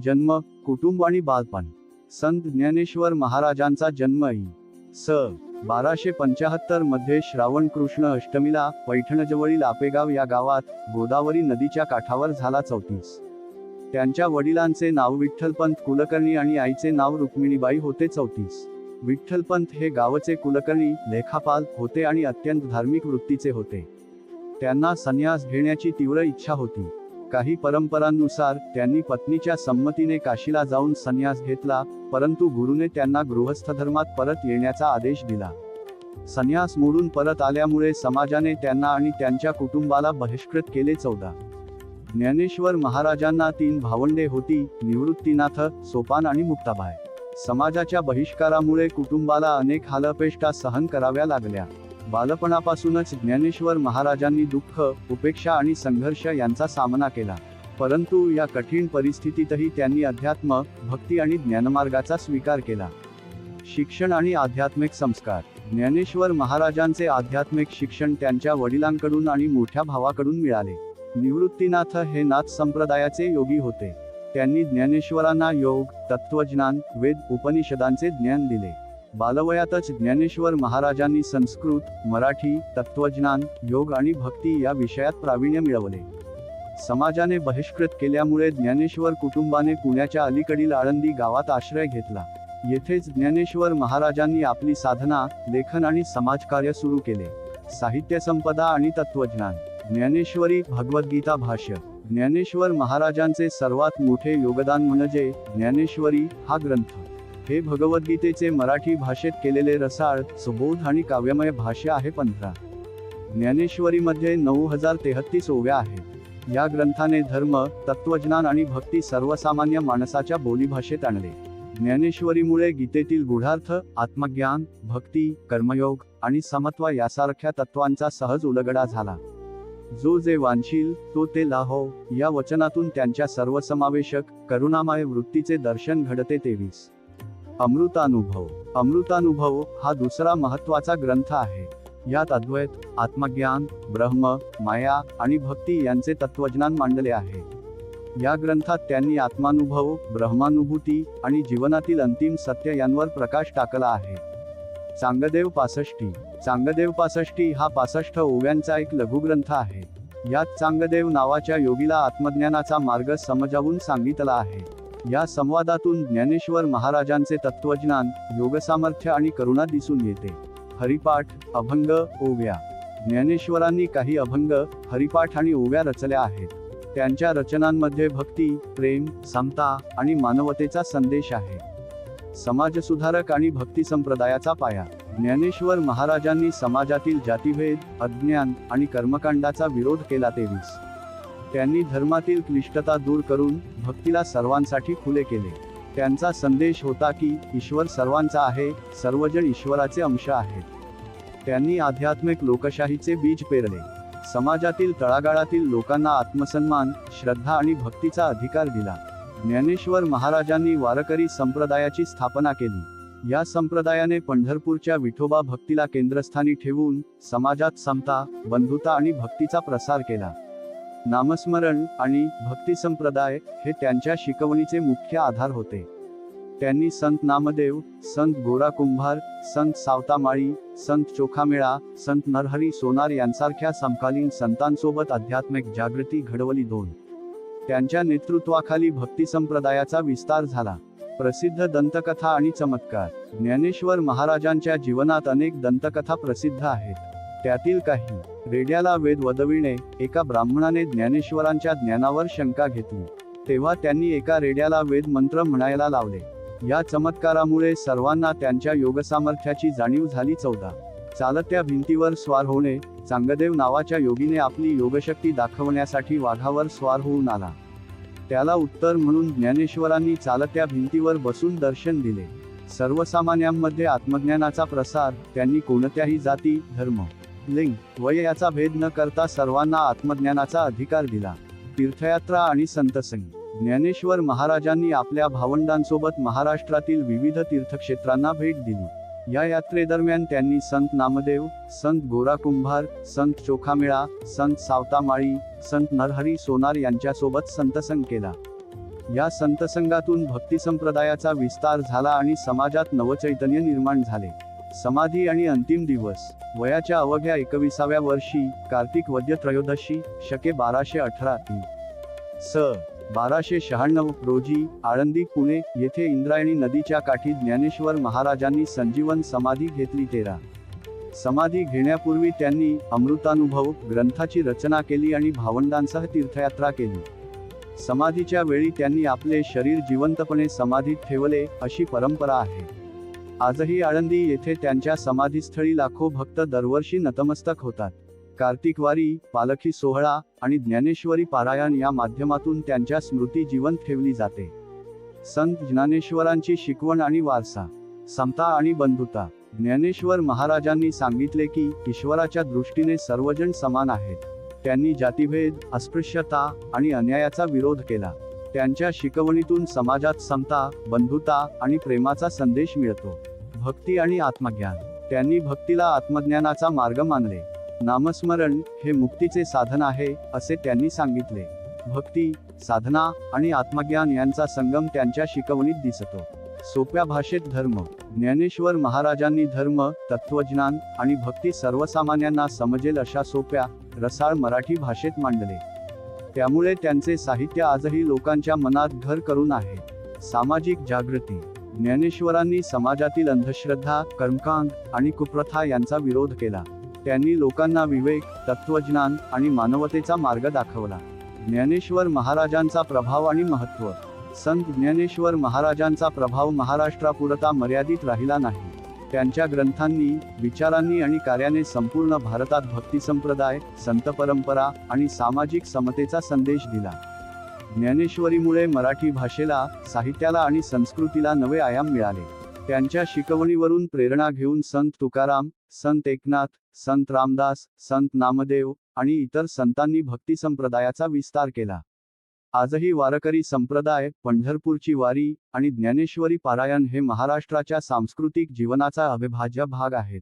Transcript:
जन्म कुटुंब आणि बालपण. संत ज्ञानेश्वर महाराजांचा जन्म इ. स. बाराशे पंचाहत्तरमध्ये श्रावण कृष्ण अष्टमीला पैठणजवळील आपेगाव या गावात गोदावरी नदीच्या काठावर झाला चौतीस. त्यांच्या वडिलांचे नाव विठ्ठलपंत कुलकर्णी आणि आईचे नाव रुक्मिणीबाई होते चौतीस. विठ्ठलपंत हे गावचे कुलकर्णी लेखापाल होते आणि अत्यंत धार्मिक वृत्तीचे होते. त्यांना संन्यास घेण्याची तीव्र इच्छा होती. काही परंपरांनुसार त्यांनी पत्नीच्या संमतीने काशीला जाऊन संन्यास घेतला परंतु गुरुने त्यांना गृहस्थ धर्मात परत येण्याचा आदेश दिला. संन्यास मोडून परत आल्यामुळे समाजाने त्यांना आणि त्यांच्या कुटुंबाला बहिष्कृत केले चौदा. ज्ञानेश्वर महाराजांना तीन भावंडे होती निवृत्तीनाथ सोपान आणि मुक्ताबाय समाजाच्या बहिष्कारामुळे कुटुंबाला अनेक हालअपेष्टा सहन कराव्या लागल्या. बालपणापासूनच ज्ञानेश्वर महाराजांनी दुःख उपेक्षा आणि संघर्ष यांचा सामना केला. परंतु या कठीण परिस्थितीतही त्यांनी अध्यात्म भक्ती आणि ज्ञानमार्गाचा स्वीकार केला. शिक्षण आणि आध्यात्मिक संस्कार. ज्ञानेश्वर महाराजांचे आध्यात्मिक शिक्षण त्यांच्या वडिलांकडून आणि मोठ्या भावाकडून मिळाले. निवृत्तीनाथ हे नाथ संप्रदायाचे योगी होते. त्यांनी ज्ञानेश्वरांना योग तत्वज्ञान वेद उपनिषदांचे ज्ञान दिले. बालवयातच ज्ञानेश्वर महाराजांनी संस्कृत मराठी तत्वज्ञान योग आणि भक्ती या विषयात प्रावीण्य मिळवले. समाजाने बहिष्कृत केल्यामुळे ज्ञानेश्वर कुटुंबाने पुण्याच्या अलीकडील आळंदी गावात आश्रय घेतला. येथेच ज्ञानेश्वर महाराजांनी आपली साधना लेखन आणि समाजकार्य सुरू केले. साहित्य संपदा आणि तत्वज्ञान ज्ञानेश्वरी भगवद्गीता भाष्य. ज्ञानेश्वर महाराजांचे सर्वात मोठे योगदान म्हणजे ज्ञानेश्वरी हा ग्रंथ. हे भगवद्गीतेचे मराठी भाषेत केलेले रसाळ सुबोध आणि काव्यमय भाष्य आहे पंधरा. ज्ञानेश्वरीमध्ये नऊ हजार तेहत्तीस ओव्या आहेत. या ग्रंथाने धर्म तत्वज्ञान आणि भक्ती सर्वसामान्य माणसाच्या बोलीभाषेत आणले. ज्ञानेश्वरीमुळे गीतेतील गुढार्थ आत्मज्ञान भक्ती कर्मयोग आणि समत्व यासारख्या तत्वांचा सहज उलगडा झाला. जो जे वांशील तो ते लाहो या वचनातून त्यांच्या सर्वसमावेशक करुणामय वृत्तीचे दर्शन घडते तेवीस. अमृतानुभव. अमृतानुभव हा दुसरा महत्त्वाचा ग्रंथ आहे. यात अद्वैत आत्मज्ञान ब्रह्म माया आणि भक्ती यांचे तत्वज्ञान मांडले आहे. या ग्रंथात त्यांनी आत्मानुभव ब्रह्मानुभूती आणि जीवनातील अंतिम सत्य यांवर प्रकाश टाकला आहे. चांगदेव पासष्टी. चांगदेव पासष्टी हा पासष्ट ओव्यांचा एक लघुग्रंथ आहे. यात चांगदेव नावाच्या योगीला आत्मज्ञानाचा मार्ग समजावून सांगितला आहे. या संवादातून ज्ञानेश्वर महाराजांचे तत्वज्ञान योगसामर्थ्य आणि करुणा दिसून येते. हरिपाठ अभंग ओव्या. ज्ञानेश्वरांनी काही अभंग हरिपाठ आणि ओव्या रचल्या आहेत. त्यांच्या रचनांमध्ये भक्ती प्रेम समता आणि मानवतेचा संदेश आहे. समाजसुधारक आणि भक्ती संप्रदायाचा पाया. ज्ञानेश्वर महाराजांनी समाजातील जातीभेद अज्ञान आणि कर्मकांडाचा विरोध केला तेवीस. त्यांनी धर्मातील क्लिष्टता दूर करून भक्तीला सर्वांसाठी खुले केले. त्यांचा संदेश होता की ईश्वर सर्वांचा आहे सर्वजण ईश्वराचे अंश आहेत. त्यांनी आध्यात्मिक लोकशाहीचे बीज पेरले. समाजातील तळागाळातील लोकांना आत्मसन्मान श्रद्धा आणि भक्तीचा अधिकार दिला. ज्ञानेश्वर महाराजांनी वारकरी संप्रदायाची स्थापना केली. या संप्रदायाने पंढरपूरच्या विठोबा भक्तीला केंद्रस्थानी ठेवून समाजात समता बंधुता आणि भक्तीचा प्रसार केला. नामस्मरण आणि भक्ती संप्रदाय हे त्यांच्या शिकवणीचे मुख्य आधार होते. त्यांनी संत नामदेव संत गोरा कुंभार संत सावतामाळी संत चोखामेळा संत नरहरी सोनार यांसारख्या समकालीन संतांसोबत आध्यात्मिक जागृती घडवली दोन. त्यांच्या नेतृत्वाखाली भक्ती संप्रदायाचा विस्तार झाला. प्रसिद्ध दंतकथा आणि चमत्कार. ज्ञानेश्वर महाराजांच्या जीवनात अनेक दंतकथा प्रसिद्ध आहेत. त्यातील काही रेड्याला वेद वदविणे एका ब्राह्मणाने ज्ञानेश्वरांच्या ज्ञानावर शंका घेतली. तेव्हा त्यांनी एका रेड्याला वेद मंत्र म्हणायला लावले. या चमत्कारामुळे सर्वांना त्यांच्या योगसामर्थ्याची जाणीव झाली चौदा. चालत्या भिंतीवर स्वार होणे चांगदेव नावाच्या योगीने आपली योगशक्ती दाखवण्यासाठी वाघावर स्वार होऊन आला. त्याला उत्तर म्हणून ज्ञानेश्वरांनी चालत्या भिंतीवर बसून दर्शन दिले. सर्वसामान्यांमध्ये आत्मज्ञानाचा प्रसार त्यांनी कोणत्याही जाती धर्म लिंग वय याचा भेद न करता सर्वांना आत्मज्ञानाचा अधिकार दिला. तीर्थयात्रा आणि संतसंग. ज्ञानेश्वर महाराजांनी आपल्या भावंडांसोबत महाराष्ट्रातील विविध तीर्थक्षेत्रांना भेट दिली. या यात्रेदरम्यान त्यांनी संत नामदेव संत गोरा कुंभार संत चोखामेळा संत सावतामाळी संत नरहरी सोनार यांच्यासोबत संतसंग केला. या संतसंगातून भक्ती संप्रदायाचा विस्तार झाला आणि समाजात नवचैतन्य निर्माण झाले. समाधी आणि अंतिम दिवस. वयाच्या अवघ्या एकविसाव्या वर्षी कार्तिक वद्य त्रयोदशी शके बाराशे अठरा. स. बाराशे शहाण्णव रोजी आळंदी पुणे येथे इंद्रायणी नदीच्या काठी ज्ञानेश्वर महाराजांनी संजीवन समाधी घेतली तेरा. समाधी घेण्यापूर्वी त्यांनी अमृतानुभव ग्रंथाची रचना केली आणि भावंडांसह तीर्थयात्रा केली. समाधीच्या वेळी त्यांनी आपले शरीर जिवंतपणे समाधीत ठेवले अशी परंपरा आहे. आजही आळंदी येथे त्यांच्या समाधीस्थळी लाखो भक्त दरवर्षी नतमस्तक होतात. कार्तिकवारी पालखी सोहळा आणि ज्ञानेश्वरी पारायण या माध्यमातून त्यांच्या स्मृती जिवंत ठेवली जाते. संत ज्ञानेश्वरांची शिकवण आणि वारसा समता आणि बंधुता. ज्ञानेश्वर महाराजांनी सांगितले की ईश्वराच्या दृष्टीने सर्वजण समान आहेत. त्यांनी जातीभेद अस्पृश्यता आणि अन्यायाचा विरोध केला. त्यांच्या शिकवणीतून समाजात समता बंधुता आणि प्रेमाचा संदेश मिळतो. भक्ती आणि आत्मज्ञान. त्यांनी भक्तीला आत्मज्ञानाचा मार्ग मानले. नामस्मरण हे मुक्तीचे साधन आहे असे त्यांनी सांगितले. भक्ती साधना आणि आत्मज्ञान यांचा संगम त्यांच्या शिकवणीत दिसतो. सोप्या भाषेत धर्म. ज्ञानेश्वर महाराजांनी धर्म तत्वज्ञान आणि भक्ती सर्वसामान्यांना समजेल अशा सोप्या रसाळ मराठी भाषेत मांडले. त्यामुळे त्यांचे साहित्य आजही लोकांच्या मनात घर करून आहे. सामाजिक जागृती. ज्ञानेश्वरांनी समाजातील अंधश्रद्धा कर्मकांड आणि कुप्रथा यांचा विरोध केला. त्यांनी लोकांना विवेक तत्वज्ञान आणि मानवतेचा मार्ग दाखवला. ज्ञानेश्वर महाराजांचा प्रभाव आणि महत्त्व. संत ज्ञानेश्वर महाराजांचा प्रभाव महाराष्ट्रापुरता मर्यादित राहिला नाही. त्यांच्या ग्रंथांनी विचारांनी आणि कार्याने संपूर्ण भारतात भक्ती संप्रदाय संत परंपरा आणि सामाजिक समतेचा संदेश दिला. ज्ञानेश्वरीमुळे मराठी भाषेला साहित्याला आणि संस्कृतीला नवे आयाम मिळाले. त्यांच्या शिकवणीवरून प्रेरणा घेऊन संत तुकाराम संत एकनाथ संत रामदास संत नामदेव आणि इतर संतांनी भक्ती संप्रदायाचा विस्तार केला. आजही वारकरी संप्रदाय पंढरपूरची वारी आणि ज्ञानेश्वरी पारायण हे महाराष्ट्राच्या सांस्कृतिक जीवनाचा अविभाज्य भाग आहेत.